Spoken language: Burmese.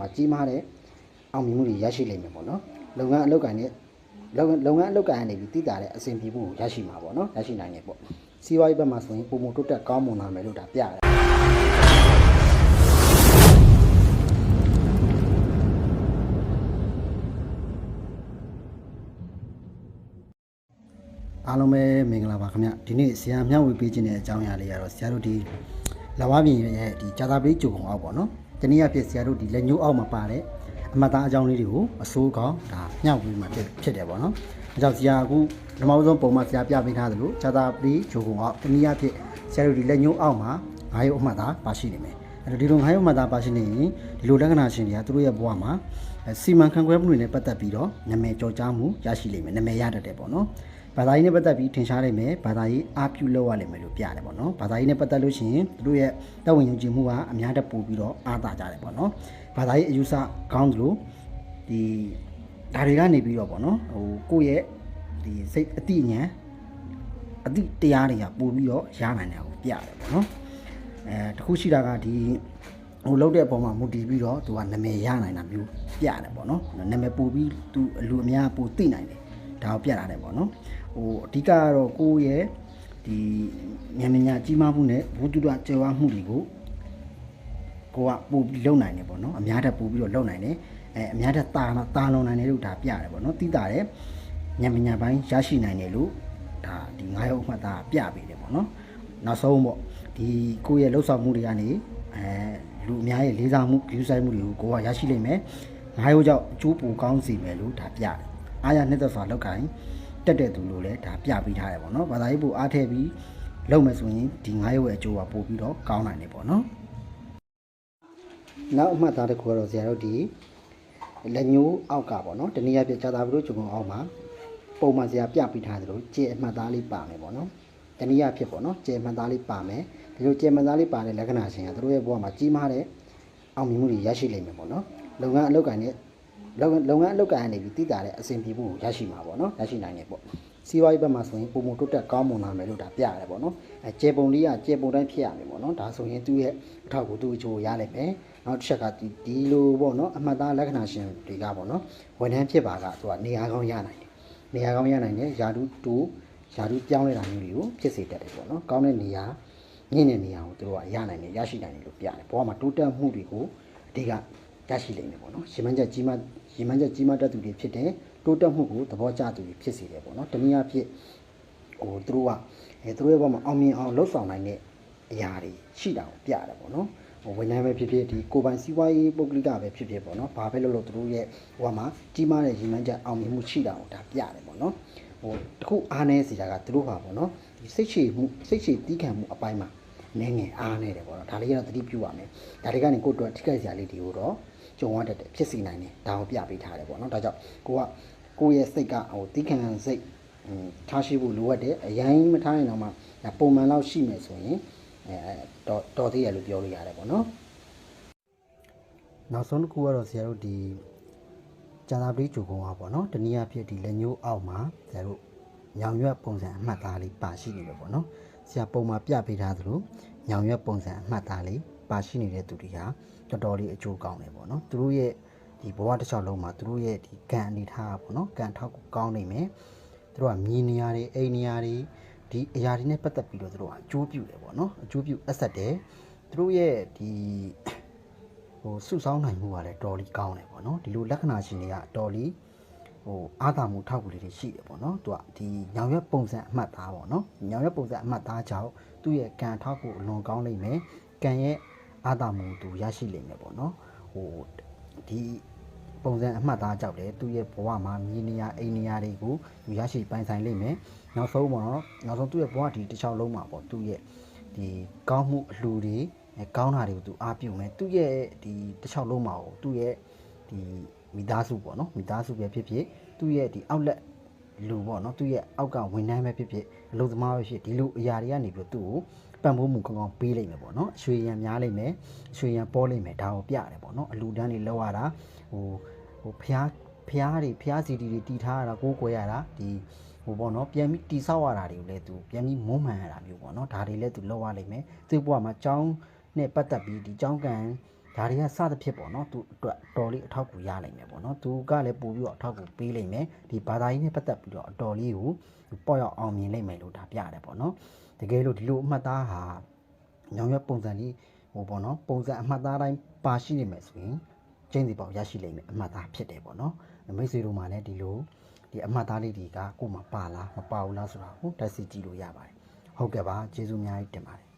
မှာကြီးမားတဲ့အောင်မြင်မှုတွေရရှိလိမ့်မယ်ပေါ့နော်လုပ်ငန်းအလုပ်ကိုင်နဲ့လုပ်ငန်းလုပ်ငန်းအလုပ်ကိုင်ကနေပြီးတည်တာတဲ့အဆင်ပြေမှုကိုရရှိမှာပေါ့နော်ရရှိနိုင်တယ်ပေါ့စီးပွားရေးဘက်မှာဆိုရင်ပုံမတိုးတက်ကောင်းမွန်လာမယ်လို့ဒါပြရတယ်အားလုံးပဲမင်္ဂလာပါခင်ဗျဒီနေ့ဆရာမျှဝေပေးခြင်းတဲ့အကြောင်းအရာလေးကတော့ဆရာတို့ဒီလဝပြင်ရဲ့ဒီဂျာတာပရိဂျုံအောင်အောက်ပေါ့နော် တနည်းအားဖြင့်ဆရာတို့ဒီလက်ညှိုးအောက်မှာပါတဲ့အမှတ်သားအကြောင်းလေးတွေကိုအစိုးကောင်းဒါမျှဝေမှာဖြစ်ဖြစ်တယ်ပေါ့နော်အဲကြောင့်ဆရာအခုပထမဆုံးပုံမှန်ဆရာပြပေးထားသလိုဂျာတာပရိဂျုံအောင်တနည်းအားဖြင့်ဆရာတို့ဒီလက်ညှိုးအောက်မှာငါးရုပ်အမှတ်သားပါရှိနေမယ်အဲ့တော့ဒီလိုငါးရုပ်အမှတ်သားပါရှိနေရင်ဒီလိုလက္ခဏာရှင်တွေကသူတို့ရဲ့ဘဝမှာအဲစီမံခန့်ခွဲမှုတွေနဲ့ပတ်သက်ပြီးတော့နာမည်ကျော်ကြားမှုရရှိလိမ့်မယ်နာမည်ရတတ်တယ်ပေါ့နော် ဘာသာရေးနဲ့ပတ်သက်ပြီးထင်ရှားနိုင်မယ်ဘာသာရေးအားပြုလုပ်ရလိမ့်မယ်လို့ပြရတယ်ပေါ့နော်ဘာသာရေးနဲ့ပတ်သက်လို့ရှိရင်သူတို့ရဲ့တပ်ဝင်ယုံကြည်မှုကအများတက်ပို့ပြီးတော့အားသာကြတယ်ပေါ့နော်ဘာသာရေးအယူဆကောင်းသလိုဒီဒါတွေကနေပြီးတော့ပေါ့နော်ဟိုကိုယ့်ရဲ့ဒီစိတ်အတိအညာအတိတရားတွေကပို့ပြီးတော့ရနိုင်တယ်ကိုပြရတယ်ပေါ့နော်အဲတခုရှိတာကဒီဟိုလောက်တဲ့အပေါ်မှာမူတည်ပြီးတော့သူကနာမည်ရနိုင်တာမျိုးပြရတယ်ပေါ့နော်နာမည်ပို့ပြီးသူအလူအများပို့သိနိုင်တယ် ဒါကိုပြလာတယ်ပေါ့နော်ဟိုအဓိကကတော့ကိုယ့်ရဲ့ဒီဉာဏ်ပညာကြီးမားမှုနဲ့ဘုဒ္ဓကြွယ်ဝမှုတွေကိုကိုကပို့ပြီးလုံနိုင်တယ်ပေါ့နော်အများတက်ပို့ပြီးတော့လုံနိုင်တယ်အဲအများတက်တာတာလုံနိုင်တယ်လို့ဒါပြရတယ်ပေါ့နော်တိတာတဲ့ဉာဏ်ပညာပိုင်းရရှိနိုင်တယ်လို့ဒါဒီငါးရုပ်အမှတ်သားပြပေးတယ်ပေါ့နော်နောက်ဆုံးပေါ့ဒီကိုယ့်ရဲ့လှုပ်ဆောင်မှုတွေကနေအဲလူအများရဲ့လေးစားမှုယူဆိုင်မှုတွေကိုကိုကရရှိလိမ့်မယ်ငါးရုပ်ကြောင့်အကျိုးပိုကောင်းစေမယ်လို့ဒါပြတယ် အားရနှစ်သက်စွာလောက်ကိုင်းတက်တဲ့သူလို့လည်းဒါပြပေးထားတယ်ပေါ့နော်ဘာသာရေးပို့အားထည့်ပြီးလုပ်မယ်ဆိုရင်ဒီ9ရုပ်ရဲ့အကျိုးကပို့ပြီးတော့ကောင်းနိုင်တယ်ပေါ့နော်နောက်အမှတ်သားတစ်ခုကတော့ဆရာတို့ဒီလက်ညှိုးအောက်ကပေါ့နော်တနည်းအားဖြင့်ဇာတာပရုဂျုံအောက်မှာပုံမှန်ဆရာပြပေးထားသလိုကျေအမှတ်သားလေးပါမယ်ပေါ့နော်တနည်းအားဖြင့်ပေါ့နော်ကျေအမှတ်သားလေးပါမယ်ဒီလိုကျေအမှတ်သားလေးပါတဲ့လက္ခဏာရှင်ကတို့ရဲ့ဘဝမှာကြီးမားတဲ့အောင်မြင်မှုတွေရရှိလိမ့်မယ်ပေါ့နော်လုပ်ငန်းအလုပ်ကိုင်နဲ့ လုပ်ငန်းလုပ်ငန်းအလုပ်ကိုင်ကနေပြီးတည်တာတဲ့အဆင်ပြေမှုကိုရရှိမှာပေါ့နော်ရရှိနိုင်တယ်ပေါ့စီးပွားရေးဘက်မှာဆိုရင်ပုံမတိုးတက်ကောင်းမွန်လာမယ်လို့ဒါပြရတယ်ပေါ့နော်အဲကျေပုံလေးကကျေပုံတိုင်းဖြစ်ရမယ်ပေါ့နော်ဒါဆိုရင်သူ့ရဲ့အထောက်အကူသူ့အချိုးရလိမ့်မယ်နောက်တစ်ချက်ကဒီဒီလိုပေါ့နော်အမှတ်သားလက္ခဏာရှင်တွေကပေါ့နော်ဝန်ထမ်းဖြစ်ပါကသူကနေရာကောင်းရနိုင်တယ်နေရာကောင်းရနိုင်တယ်ယာတုတူယာတုပြောင်းလဲတာမျိုးတွေကိုဖြစ်စေတတ်တယ်ပေါ့နော်ကောင်းတဲ့နေရာညင့်တဲ့နေရာကိုသူတို့ကရနိုင်တယ်ရရှိနိုင်တယ်လို့ပြရတယ်ဘောကမှာတိုးတက်မှုတွေကိုအဓိက ရရှိလိမ့်မယ်ပေါ့နော်ရှင်မန်းချက်ကြီးမရှင်မန်းချက်ကြီးမတက်သူတွေဖြစ်တယ်တိုးတက်မှုကိုသဘောကျသူတွေဖြစ်စေတယ်ပေါ့နော်တနည်းအားဖြင့်ဟိုသူတို့ကအဲသူတို့ရဲ့ဘက်မှာအောင်မြင်အောင်လှုပ်ဆောင်နိုင်တဲ့အရာတွေရှိတာကိုပြရတယ်ပေါ့နော်ဟိုဝန်ထမ်းပဲဖြစ်ဖြစ်ဒီကိုယ်ပိုင်စီးပွားရေးပုဂ္ဂလိကပဲဖြစ်ဖြစ်ပေါ့နော်ဘာပဲလုပ်လို့သူတို့ရဲ့ဟိုကမှာကြီးမားတဲ့ရှင်မန်းချက်အောင်မြင်မှုရှိတာကိုဒါပြရတယ်ပေါ့နော်ဟိုတခုအားနည်းစီတာကသူတို့ပါပေါ့နော်ဒီစိတ်ရှည်မှုစိတ်ရှည်တီးခံမှုအပိုင်းမှာနည်းငယ်အားနေတယ်ပေါ့နော်ဒါလေးကတော့သတိပြုရမယ်ဒါတွေကနေကိုယ့်အတွက်ထိခိုက်စရာလေးတွေကိုတော့ ကြုံရတတ်တယ်ဖြစ်စီနိုင်တယ်ဒါကိုပြပေးထားတယ်ပေါ့နော်ဒါကြောင့်ကိုကကိုယ့်ရဲ့စိတ်ကဟိုတီးခံစိတ်ဟိုထားရှိဖို့လိုအပ်တယ်အရင်မထားရင်တော့မှဒါပုံမှန်လောက်ရှိမယ်ဆိုရင်အဲတော်တော်သေးရလို့ပြောလို့ရတယ်ပေါ့နော်နောက်ဆုံးတစ်ခုကတော့ဆရာတို့ဒီကျန်သာပတိဂျူကုံပါပေါ့နော်တနည်းအားဖြင့်ဒီလက်ညှိုးအောက်မှာဆရာတို့ညောင်ရွက်ပုံစံအမှတ်သားလေးပါရှိနေတယ်ပေါ့နော်ဆရာပုံမှာပြပေးထားသလိုညောင်ရွက်ပုံစံအမှတ်သားလေးပါရှိနေတဲ့သူတွေဟာ တော်တော်လေးအကျိုးကောင်းတယ်ပေါ့နော်သူတို့ရဲ့ဒီဘဝတစ်လျှောက်လုံးမှာသူတို့ရဲ့ဒီကံအနေထားပေါ့နော်ကံထောက်ကိုကောင်းနေမယ်သူတို့ကမြည်နေရတွေအိမ်နေရတွေဒီအရာတွေနဲ့ပတ်သက်ပြီးတော့သူတို့ကအကျိုးပြုတယ်ပေါ့နော်အကျိုးပြုအဆက်တယ်သူတို့ရဲ့ဒီဟိုစုဆောင်းနိုင်မှုကလည်းတော်လေးကောင်းတယ်ပေါ့နော်ဒီလိုလက္ခဏာရှင်တွေကတော်လေးဟိုအာသာမှုထောက်ကူလေးတွေရှိတယ်ပေါ့နော်သူကဒီညောင်ရွက်ပုံစံအမှတ်သားပေါ့နော်ညောင်ရွက်ပုံစံအမှတ်သားကြောင့်သူ့ရဲ့ကံထောက်ကိုအလွန်ကောင်းလိမ့်မယ်ကံရဲ့ အာသာမှုသူရရှိလိမ့်မယ်ပေါ့နော်ဟိုဒီပုံစံအမှတ်သားကြောက်တယ်သူ့ရဲ့ဘဝမှာမြေနေရအိမ်နေရတွေကိုသူရရှိပိုင်ဆိုင်လိမ့်မယ်နောက်ဆုံးမှာတော့နောက်ဆုံးသူ့ရဲ့ဘဝဒီတစ်ချောင်းလုံးမှာပေါ့သူ့ရဲ့ဒီကောင်းမှုအလှူတွေအဲကောင်းတာတွေကိုသူအားပြုမယ်သူ့ရဲ့ဒီတစ်ချောင်းလုံးမှာကိုသူ့ရဲ့ဒီမိသားစုပေါ့နော်မိသားစုပဲဖြစ်ဖြစ်သူ့ရဲ့ဒီအောက် လက်လူပေါ့နော်သူ့ရဲ့အောက်ကဝန်ထမ်းပဲဖြစ်ဖြစ်အလုပ်သမားပဲဖြစ်ဒီလိုအရာတွေကနေပြီးတော့သူ့ကိုပံ့ပိုးမှုကောင်းကောင်းပေးလိုက်မယ်ပေါ့နော်အရွှေရံများလိုက်မယ်အရွှေရံပေါ်လိုက်မယ်ဒါကိုပြရတယ်ပေါ့နော်အလူတန်းတွေလောက်ရတာဟိုဟိုဖျားဖျားတွေဖျားစီတီတွေတီထားရတာကိုးကွယ်ရတာဒီဟိုပေါ့နော်ပြန်ပြီးတီဆောက်ရတာတွေကိုလည်းသူပြန်ပြီးမုန်းမှန်ရတာမျိုးပေါ့နော်ဒါတွေလည်းသူလောက်ရလိမ့်မယ်သူ့ဘဝမှာကြောင်းနဲ့ပတ်သက်ပြီးဒီကြောင်းကံ ဒါတွေကစသဖြင့်ပေါ့နော်သူအတွက်တော်လေးအထောက်အကူရနိုင်မယ်ပေါ့နော်သူကလည်းပို့ပြီးတော့အထောက်အကူပေးနိုင်မယ်ဒီဘာသာရေးနဲ့ပတ်သက်ပြီးတော့အတော်လေးကိုပေါ့ရောက်အောင်မြင်နိုင်မယ်လို့ဒါပြရတယ်ပေါ့နော်တကယ်လို့ဒီလိုအမှတ်သားဟာညောင်ရွက်ပုံစံလေးဟိုပေါ့နော်ပုံစံအမှတ်သားတိုင်းပါရှိနေမယ်ဆိုရင်ကျင်းစီပေါက်ရရှိလိမ့်မယ်အမှတ်သားဖြစ်တယ်ပေါ့နော်မိတ်ဆွေတို့မှလည်းဒီလိုဒီအမှတ်သားလေးတွေကကိုယ်မှာပါလားမပါဘူးလားဆိုတာကိုတက်စီကြည့်လို့ရပါတယ်ဟုတ်ကဲ့ပါကျေးဇူးအများကြီးတင်ပါတယ်